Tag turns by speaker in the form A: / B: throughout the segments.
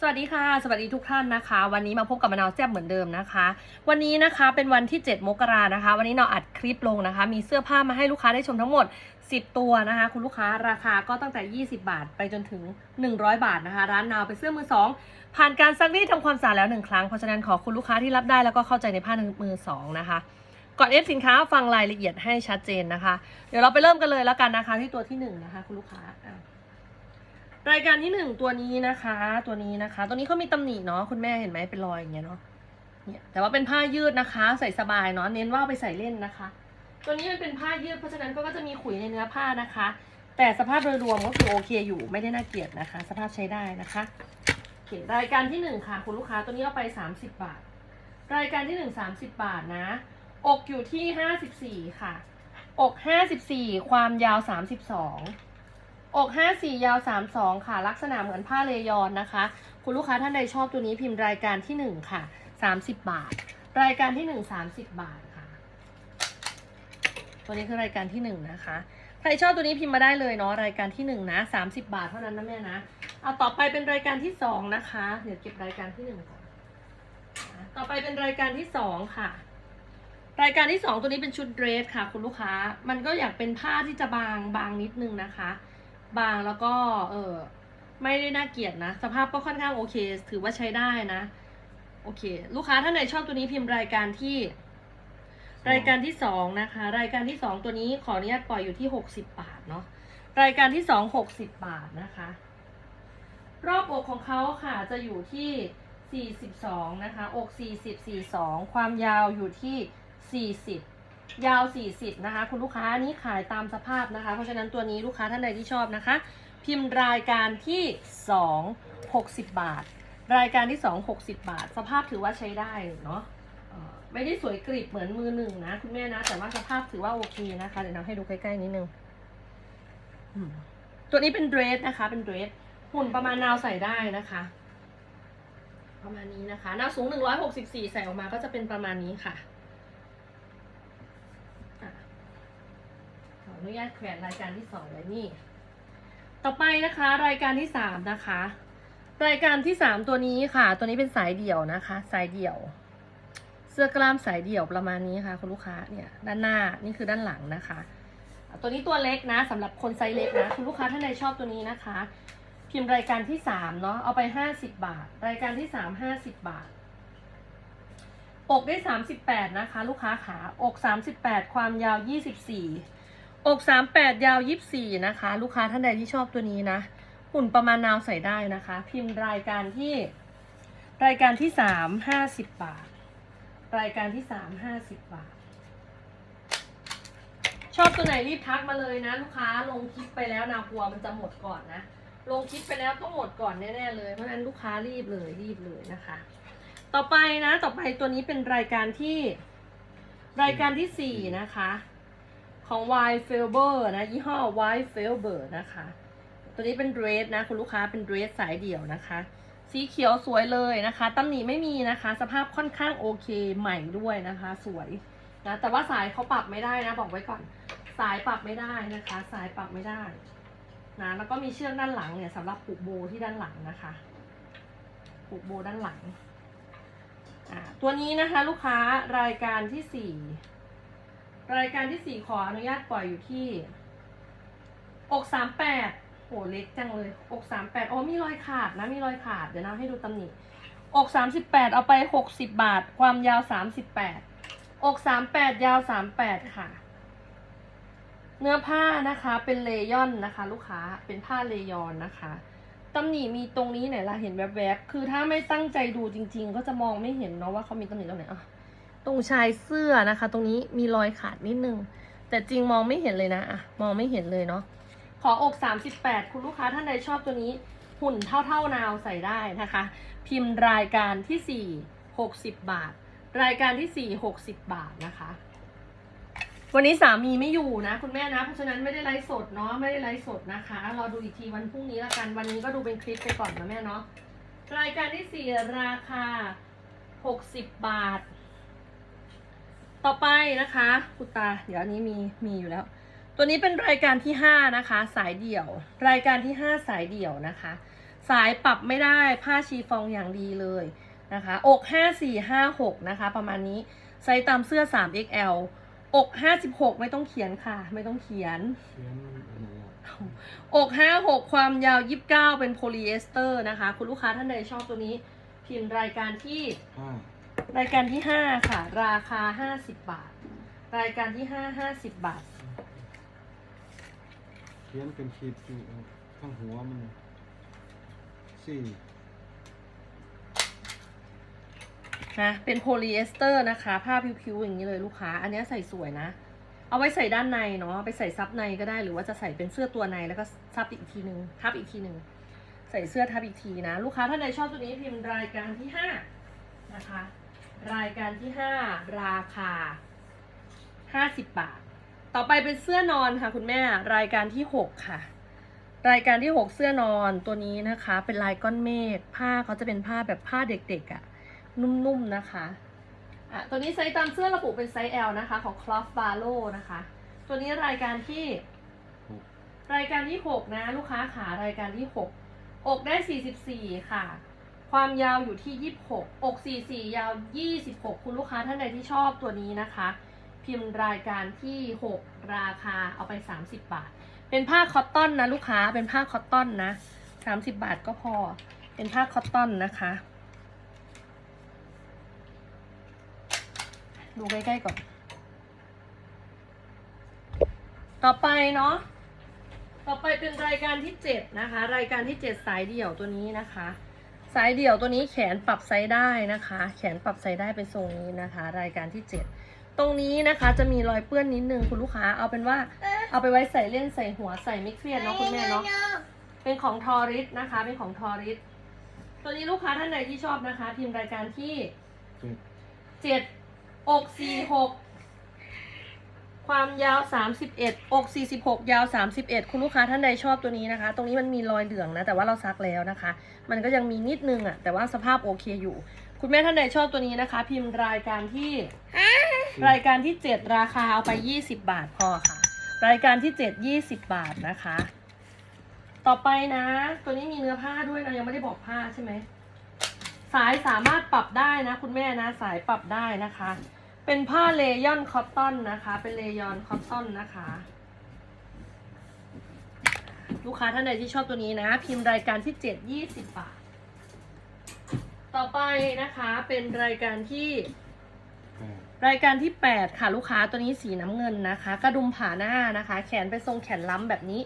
A: สวัสดีค่ะ สวัสดีทุกท่านนะคะ วันนี้มาพบกับมะนาวแซ่บเหมือนเดิมนะคะ วันนี้นะคะเป็นวันที่ 7 มกรานะคะ วันนี้เราอัดคลิปลงนะคะ มีเสื้อผ้ามาให้ลูกค้าได้ชมทั้งหมด 10 ตัวนะคะ คุณลูกค้าราคาก็ตั้งแต่ 20 บาท ไปจนถึง 100 บาทนะคะ ร้านนาวเป็นเสื้อมือสองผ่านการซักรีดทำความสะอาดแล้วหนึ่งครั้งเพราะฉะนั้นขอคุณลูกค้าที่รับได้แล้วก็เข้าใจในผ้ามือสองนะคะก่อนเอฟสินค้าฟังรายละเอียดให้ชัดเจนนะคะ เดี๋ยวเราไปเริ่มกันเลยแล้วกันนะคะที่ตัวที่หนึ่งนะคะคุณลูกค้า รายการที่หนึ่งตัวนี้นะคะ ตัวนี้นะคะ ตัวนี้เขามีตำหนิเนาะคุณแม่เห็นไหมเป็นรอยอย่างเงี้ยเนาะเนี่ยแต่ว่าเป็นผ้ายืดนะคะ ใส่สบายเนาะเน้นว่าเอาไปใส่เล่นนะคะ ตัวนี้มันเป็นผ้ายืดเพราะฉะนั้นก็จะมีขุยในเนื้อผ้านะคะ แต่สภาพโดยรวมก็คือโอเคอยู่ไม่ได้น่าเกลียดนะคะ สภาพใช้ได้นะคะโอเครายการที่หนึ่งค่ะคุณลูกค้าตัวนี้เอาไปสามสิบบาท รายการที่หนึ่งสามสิบบาทนะ อกอยู่ที่ห้าสิบสี่ค่ะ อกห้าสิบสี่ความยาวสามสิบสอง อก54 ยาว 32 ค่ะ ลักษณะเหมือนผ้าเลยอนนะคะ คุณลูกค้าท่านใดชอบตัวนี้พิมพ์รายการที่ 1 ค่ะ 30 บาท รายการที่ 1 30 บาทค่ะ ตัวนี้คือรายการที่ 1 นะคะใครชอบตัวนี้พิมพ์มาได้เลยเนาะรายการที่ 1 นะ 30 บาทเท่านั้นนะแม่นะเอาต่อไปเป็นรายการที่ 2 นะคะ เดี๋ยวเก็บรายการที่1ก่อนต่อไปเป็นรายการที่ 2 ค่ะ รายการที่ 2 ตัวนี้เป็นชุดเดรสค่ะ คุณลูกค้ามันก็อยากเป็นผ้าที่จะบางบางนิดนึงนะคะ บางแล้วก็เออไม่ได้น่าเกลียดนะ สภาพก็ค่อนข้างโอเค ถือว่าใช้ได้นะ โอเค ลูกค้าท่านไหนชอบตัวนี้พิมพ์รายการที่ รายการที่สองนะคะ รายการที่สองตัวนี้ขออนุญาตปล่อยอยู่ที่หกสิบบาทเนาะรายการที่สองหกสิบบาทนะคะ รอบอกของเขาค่ะจะอยู่ที่สี่สิบสองนะคะ อกสี่สิบสี่สองความยาวอยู่ที่สี่สิบ ยาว 40 นะคะ คุณลูกค้าอันนี้ขายตามสภาพนะคะ เพราะฉะนั้นตัวนี้ลูกค้าท่านใดที่ชอบนะคะ พิมพ์รายการที่ 2 60 บาท รายการที่ 2 60 บาท สภาพถือว่าใช้ได้เนาะไม่ได้สวยกริบเหมือนมือหนึ่งนะ คุณแม่นะ แต่ว่าสภาพถือว่าโอเคนะคะ เดี๋ยวเราให้ดูใกล้ๆนิดนึงตัวนี้เป็นเดรสนะคะ เป็นเดรสหุ่นประมาณนาวใส่ได้นะคะ ประมาณนี้นะคะนาวสูง 164 ใส่ออกมาก็จะเป็นประมาณนี้ค่ะขออ นุญาตแขวนรายการที่สองไว้นี่ ต่อไปนะคะรายการที่สามนะคะ รายการที่สามตัวนี้ค่ะ ตัวนี้เป็นสายเดี่ยวนะคะ สายเดี่ยว เสื้อกล้ามสายเดี่ยวประมาณนี้ค่ะ คุณลูกค้าเนี่ยด้านหน้านี่คือด้านหลังนะคะ ตัวนี้ตัวเล็กนะสำหรับคนไซส์เล็กนะคุณลูกค้าท่านใดชอบตัวนี้นะคะ พิมพ์รายการที่สามเนาะเอาไปห้าสิบบาท รายการที่สามห้าสิบบาทอกได้ 38 นะคะ ลูกค้าขา อก 38 ความยาว 24 อก38ยาว24นะคะ ลูกค้าท่านใดที่ชอบตัวนี้นะ หุ่นประมาณนาวใส่ได้นะคะ พิมพ์รายการที่ รายการที่3 50บาท รายการที่3 50บาท ชอบตัวไหนรีบทักมาเลยนะ ลูกค้าลงคลิปไปแล้วนาวกลัวมันจะหมดก่อนนะ ลงคลิปไปแล้วต้องหมดก่อนแน่ๆเลย เพราะฉะนั้นลูกค้ารีบเลยรีบเลยนะคะ ต่อไปนะ ต่อไปตัวนี้เป็นรายการที่รายการที่สี่นะคะ ของ y f e l b e r นะ ยี่ห้อ y f e l b e r นะคะ ตัวนี้เป็นเดรสนะ คุณลูกค้าเป็นเดรสสายเดี่ยวนะคะ สีเขียวสวยเลยนะคะตำหนิไม่มีนะคะ สภาพค่อนข้างโอเคใหม่ด้วยนะคะ สวยนะแต่ว่าสายเขาปรับไม่ได้นะ บอกไว้ก่อน สายปรับไม่ได้นะคะ สายปรับไม่ได้นะแล้วก็มีเชือกด้านหลังเนี่ยสำหรับผูกโบที่ด้านหลังนะคะผูกโบด้านหลังอ่าตัวนี้นะคะ ลูกค้ารายการที่สี่ รายการที่สี่ขออนุญาตปล่อยอยู่ที่อกสามแปดโหเล็กจังเลย อกสามแปดโอ้มีรอยขาดนะ มีรอยขาด เดี๋ยวนะให้ดูตำหนิ อกสามสิบแปดเอาไปหกสิบบาท ความยาวสามสิบแปด อกสามแปดยาวสามแปดค่ะ เนื้อผ้านะคะ เป็นเลยอนนะคะ ลูกค้า เป็นผ้าเลยอนนะคะตำหนิมีตรงนี้ไหนล่ะเห็นแวบๆ คือถ้าไม่ตั้งใจดูจริง ๆ ก็จะมองไม่เห็นเนาะว่าเขามีตำหนิตรงไหนอะ ตรงชายเสื้อนะคะ ตรงนี้มีรอยขาดนิดนึง แต่จริงมองไม่เห็นเลยนะอะมองไม่เห็นเลยเนาะขออก38 คุณลูกค้าท่านใดชอบตัวนี้ หุ่นเท่าๆนาวใส่ได้นะคะ พิมพ์รายการที่ 4 60 บาท รายการที่ 4 60 บาทนะคะ วันนี้สามีไม่อยู่นะ คุณแม่นะ เพราะฉะนั้นไม่ได้ไลฟ์สดเนาะไม่ได้ไลฟ์สดนะคะรอดูอีกทีวันพรุ่งนี้ละกันวันนี้ก็ดูเป็นคลิปไปก่อนนะแม่เนาะรายการที่สี่ราคาหกสิบบาท ต่อไปนะคะคุตา เดี๋ยวอันนี้มีมีอยู่แล้ว ตัวนี้เป็นรายการที่ห้านะคะ สายเดี่ยว รายการที่ห้าสายเดี่ยวนะคะ สายปรับไม่ได้ผ้าชีฟองอย่างดีเลยนะคะอก5456นะคะ ประมาณนี้ไซส์ตามเสื้อ 3XL อก56ไม่ต้องเขียนค่ะ ไม่ต้องเขียน
B: เขียนอันไหนอะ
A: อก56ความยาว29เป็นโพลีเอสเตอร์นะคะ คุณลูกค้าท่านใดชอบตัวนี้ พิมพ์รายการที่
B: ห้า รา
A: ยการที่5ค่ะ ราคา50บาท รายการที่5 50บาท
B: เขียนเป็นขีดอยู่ข้างหัวมันสี่
A: นะ เป็นโพลีเอสเตอร์นะคะ ผ้าผิวๆอย่างนี้เลยลูกค้า อันนี้ใส่สวยนะ เอาไว้ใส่ด้านในเนาะ ไปใส่ซับในก็ได้ หรือว่าจะใส่เป็นเสื้อตัวในแล้วก็ซับอีกทีหนึ่งทับอีกทีหนึ่งใส่เสื้อทับอีกทีนะ ลูกค้าท่านใดชอบตัวนี้พิมพ์รายการที่ห้านะคะ รายการที่ห้าราคาห้าสิบบาท ต่อไปเป็นเสื้อนอนค่ะคุณแม่รายการที่หกค่ะ รายการที่หกเสื้อนอนตัวนี้นะคะ เป็นลายก้อนเมฆผ้าเขาจะเป็นผ้าแบบผ้าเด็กๆอะ่ะ นุ่มๆนะคะอะตัวนี้ไซส์ตามเสื้อระบุเป็นไซส์ L นะคะ ของ Cloth Barlow นะคะ ตัวนี้รายการที่
B: หก
A: รายการที่ 6 นะ ลูกค้าขารายการที่ 6 อกได้ 44 ค่ะ ความยาวอยู่ที่ 26 อก 44 ยาว 26 คุณลูกค้าท่านใดที่ชอบตัวนี้นะคะ พิมพ์รายการที่ 6 ราคาเอาไป 30 บาท เป็นผ้าคอตตอนนะลูกค้า เป็นผ้าคอตตอนนะ 30 บาทก็พอ เป็นผ้าคอตตอนนะคะ ดูใกล้ๆก่อน ต่อไปเนาะ ต่อไปเป็นรายการที่เจ็ดนะคะ รายการที่เจ็ดสายเดี่ยวตัวนี้นะคะ สายเดี่ยวตัวนี้แขนปรับไซส์ได้นะคะ แขนปรับไซส์ได้เป็นทรงนี้นะคะ รายการที่เจ็ดตรงนี้นะคะจะมีรอยเปื้อนนิดนึงคุณลูกค้าเอาเป็นว่าเอาไปไว้ใส่เล่นใส่หัวใส่ไม่เครียดเนาะคุณแม่เนาะเป็นของทอริสนะคะ เป็นของทอริสตัวนี้ลูกค้าท่านใดที่ชอบนะคะพิมพ์รายการที่
B: เจ็ด
A: เจ็ดอกสี่หก ความยาวสามสิบเอ็ดอกสี่สิบหกยาวสามสิบเอ็ดคุณลูกค้าท่านใดชอบตัวนี้นะคะ ตรงนี้มันมีรอยเหลืองนะ แต่ว่าเราซักแล้วนะคะ มันก็ยังมีนิดนึงอะแต่ว่าสภาพโอเคอยู่ คุณแม่ท่านใดชอบตัวนี้นะคะ พิมพ์รายการที่ รายการที่เจ็ดราคาเอาไปยี่สิบบาทพอค่ะ รายการที่เจ็ดยี่สิบบาทนะคะ ต่อไปนะ ตัวนี้มีเนื้อผ้าด้วยนะ ยังไม่ได้บอกผ้าใช่ไหม สายสามารถปรับได้นะ คุณแม่นะ สายปรับได้นะคะ เป็นผ้าเลยอนคอตตอนนะคะ เป็นเลยอนคอตตอนนะคะ ลูกค้าท่านใดที่ชอบตัวนี้นะ พิมพ์รายการที่เจ็ดยี่สิบบาท ต่อไปนะคะเป็นรายการที่รายการที่ 8 ค่ะลูกค้าตัวนี้สีน้ำเงินนะคะ กระดุมผ่าหน้านะคะ แขนเป็นทรงแขนล้ำแบบนี้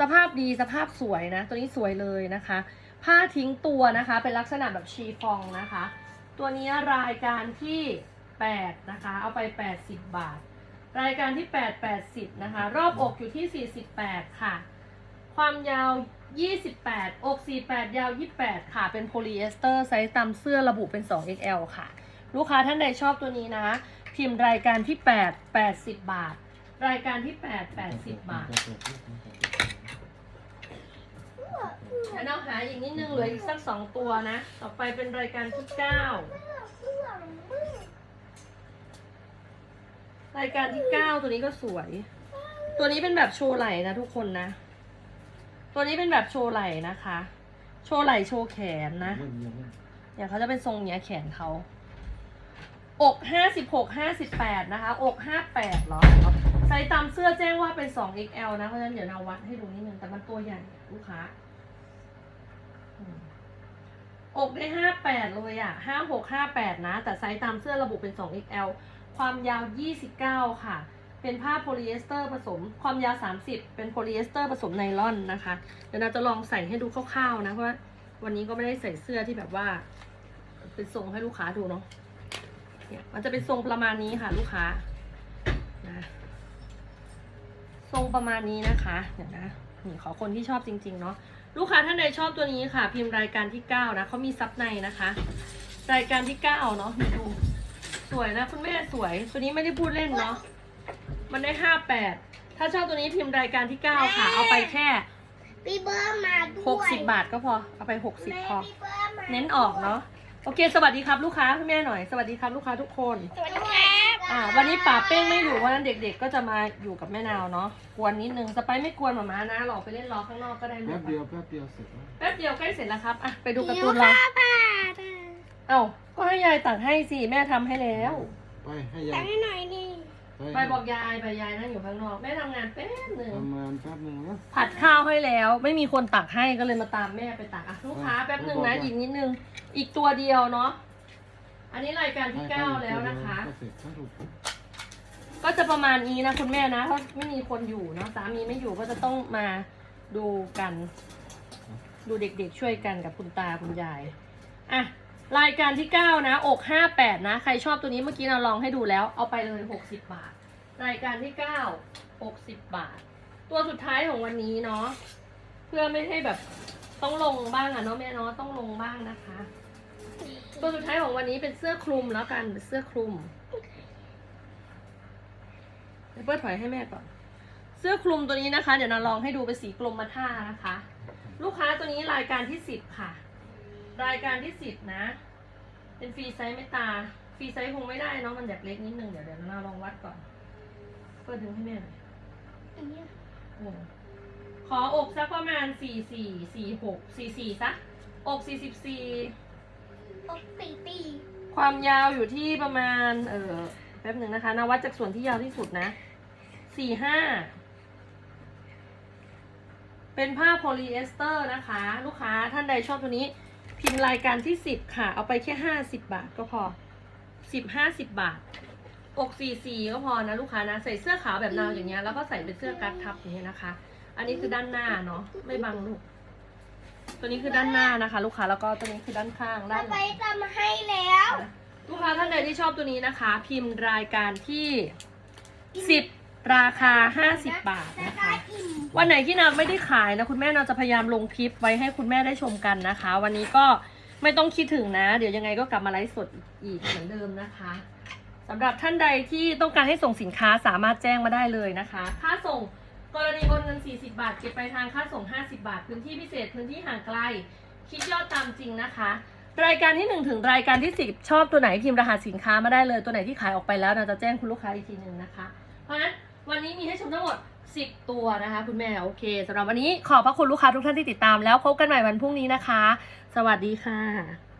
A: สภาพดีสภาพสวยนะ ตัวนี้สวยเลยนะคะ ผ้าทิ้งตัวนะคะ เป็นลักษณะแบบชีฟองนะคะ ตัวนี้รายการที่ 8นะคะ เอาไป 80 บาท รายการที่ 8 80นะคะ รอบอกอยู่ที่ 48 ค่ะ ความยาว 28 อก 48 ยาว 28 ค่ะ เป็นโพลีเอสเตอร์ไซส์ตามเสื้อระบุเป็น 2XL ค่ะ ลูกค้าท่านใดชอบตัวนี้นะ พิมพ์รายการที่ 8 80 บาท รายการที่ 8 80 บาทแล้วเราหาอีกนิดนึงเหลืออีกสักสองตัวนะ ต่อไปเป็นรายการที่ 9 รายการที่9ตัวนี้ก็สวย ตัวนี้เป็นแบบโชว์ไหล่นะทุกคนนะ ตัวนี้เป็นแบบโชว์ไหล่นะคะ โชว์ไหล่โชว์แขนนะอย่างเขาจะเป็นทรงเนี้ยแขนเขา อกห้าสิบหกห้าสิบแปดนะคะ อกห้าแปดหรอไซส์ตามเสื้อแจ้งว่าเป็นสอง XL นะ เพราะฉะนั้นเดี๋ยวนาวัดให้ดูนิดนึง แต่มันตัวใหญ่ลูกค้าอืมอกได้ห้าแปดเลยอะห้าหกห้าแปดนะ แต่ไซส์ตามเสื้อระบุเป็นสอง XL ความยาวยี่สิบเก้าค่ะ เป็นผ้าโพลีเอสเตอร์ผสม ความยาวสามสิบเป็นโพลีเอสเตอร์ผสมไนลอนนะคะ เดี๋ยวนาจะลองใส่ให้ดูคร่าวๆนะ เพราะว่าวันนี้ก็ไม่ได้ใส่เสื้อที่แบบว่า เป็นทรงให้ลูกค้าดูเนาะ เนี่ยมันจะเป็นทรงประมาณนี้ค่ะลูกค้านะทรงประมาณนี้นะคะ เดี๋ยวนะ นี่ขอคนที่ชอบจริง ๆ เนาะลูกค้าท่านใดชอบตัวนี้ค่ะ พิมพ์รายการที่เก้านะเขามีซับในนะคะ รายการที่เก้าเนาะดู สวยนะคุณแม่สวย ตัวนี้ไม่ได้พูดเล่นเนาะ มันได้ห้าแปด ถ้าชอบตัวนี้พิมพ์รายการที่เก้าค่ะ เอาไปแค่
C: พี่เบิร์ดมาด้วย
A: หกสิบบาทก็พอ เอาไปหกสิบ
C: แม่
A: พอ
C: พี่เบิร์ดมา
A: เน้นออกเนาะ โอเค สวัสดีครับลูกค้าคุณแม่หน่อย สวัสดีครับลูกค้าทุกคน
C: สวัสดีครับ
A: อ่า วันนี้ป่าเป้งไม่อยู่วันนั้นเด็ก ๆ ก็จะมาอยู่กับแม่นาวเนาะ กวนนิดนึง สไปไม่กวนหมาม้านะเราออกไปเล่นรอข้างนอกก็ได้ลู
B: แป๊
A: ก
B: บเดียวแป๊บเดียวเสร็จแล้ว
A: แป๊บเดียวใกล้เสร็จแล้วครับ อะ ไปดูการ์
C: เดี๋
A: ตู
C: ยวน
A: เรา
C: ข้าผ่า
A: เอ้าก็ให้ยายตักให้สิแม่ทำให้แล้ว
B: ไปให้ยา
C: แต่
B: ย
C: ให้หน่อยนี่
A: ไปบอกยายไปยายนั่งอยู่ข้างนอกแม่ทำงานแป๊บหนึ่ง
B: ทำงานแป๊บหนึงแล้ว
A: ผัดข้าวให้แล้ว ไม่มีคนตักให้ก็เลยมาตามแม่ไปตักอะลูกค้า
B: อะ
A: แป๊บหนึ่ง
B: ไปบอ
A: นะ
B: กว่า
A: อีกนิดนึงอีกตัวเดียวเนาะอันนี้รายการที่
B: ให้
A: เก้า
B: ให้
A: แล้วนะคะ
B: ก็เสร็จทั้งถูก
A: ก็จะประมาณนี้นะคุณแม่นะถ้าไม่มีคนอยู่เนาะสามีไม่อยู่ก็จะต้องมาดูกัน ดูเด็กๆช่วยกันกับคุณตาคุณยายอะ รายการที่เก้านะอกห้าแปดนะ ใครชอบตัวนี้เมื่อกี้เราลองให้ดูแล้วเอาไปเลยหกสิบบาท รายการที่เก้าหกสิบบาท ตัวสุดท้ายของวันนี้เนาะเพื่อไม่ให้แบบต้องลงบ้างอะเนาะแม่เนาะต้องลงบ้างนะคะ ตัวสุดท้ายของวันนี้เป็นเสื้อคลุมแล้วกันเป็นเสื้อคลุมเดี๋ยวเปิดถอยให้แม่ก่อน เสื้อคลุมตัวนี้นะคะ เดี๋ยวนาลองให้ดูเป็นสีกลมมาท่านะคะ ลูกค้าตัวนี้รายการที่สิบค่ะ รายการที่สิบนะ เป็นฟรีไซส์ไม่ตา ฟรีไซส์คงไม่ได้เนาะมันอยากเล็กนิดนึง เดี๋ยวเดี๋ยวนาลองวัดก่อน เปิดดึงให้แม่หน่อย
C: อันเนี้ย
A: เออขออกสักประมาณสี่สี่สี่หกสี่สี่สักอกสี่สิบสี่
C: ปกปีปี
A: ความยาวอยู่ที่ประมาณ เออแป๊บหนึ่งนะคะนาวัดจากส่วนที่ยาวที่สุดนะสี่ห้าเป็นผ้าโพลีเอสเตอร์นะคะ ลูกค้าท่านใดชอบตัวนี้ พิมพ์รายการที่สิบค่ะ เอาไปแค่ห้าสิบบาทก็พอสิบห้าสิบบาทอกสี่สี่ก็พอนะลูกค้านะ ใส่เสื้อขาวแบบนาวอย่างเงี้ยแล้วก็ใส่เป็นเสื้อกั๊กทับอย่างเงี้ยนะคะ อันนี้คือด้านหน้าเนาะไม่บังลูกตัวนี้คือด้านหน้านะคะ ลูกค้าแล้วก็ตัวนี้คือด้านข้างด้า
C: ป้าน
A: ห
C: ไป
A: ลัง
C: ทำให้แล้ว
A: ลูกค้าท่านใดที่ชอบตัวนี้นะคะ พิมพ์รายการที่10 ราคา 50 บาท
C: แล้ว
A: นะ
C: ก็
A: คะ
C: อิ่ม
A: วันไหนที่นางไม่ได้ขายนะคุณแม่นางจะพยายามลงคลิปไว้ให้คุณแม่ได้ชมกันนะคะ วันนี้ก็ไม่ต้องคิดถึงนะ เดี๋ยวยังไงก็กลับมาไลฟ์สดอีกเหมือนเดิมนะคะสำหรับท่านใดที่ต้องการให้ส่งสินค้าสามารถแจ้งมาได้เลยนะคะ ค่าส่งกรณีโอนเงิน 40 บาท เก็บไปลายทางค่าส่ง 50 บาท พื้นที่พิเศษ พื้นที่ห่างไกล คิดยอดตามจริงนะคะ รายการที่ 1 ถึงรายการที่ 10 ชอบตัวไหนพิมพ์รหัสสินค้ามาได้เลย ตัวไหนที่ขายออกไปแล้วเราจะแจ้งคุณลูกค้าอีกทีหนึ่งนะคะ เพราะฉะนั้น วันนี้มีให้ชมทั้งหมด 10 ตัวนะคะ คุณแม่โอเคสำหรับวันนี้ขอบพระคุณลูกค้าทุกท่านที่ติดตามแล้วพบกันใหม่วันพรุ่งนี้นะคะ สวัสดีค่ะ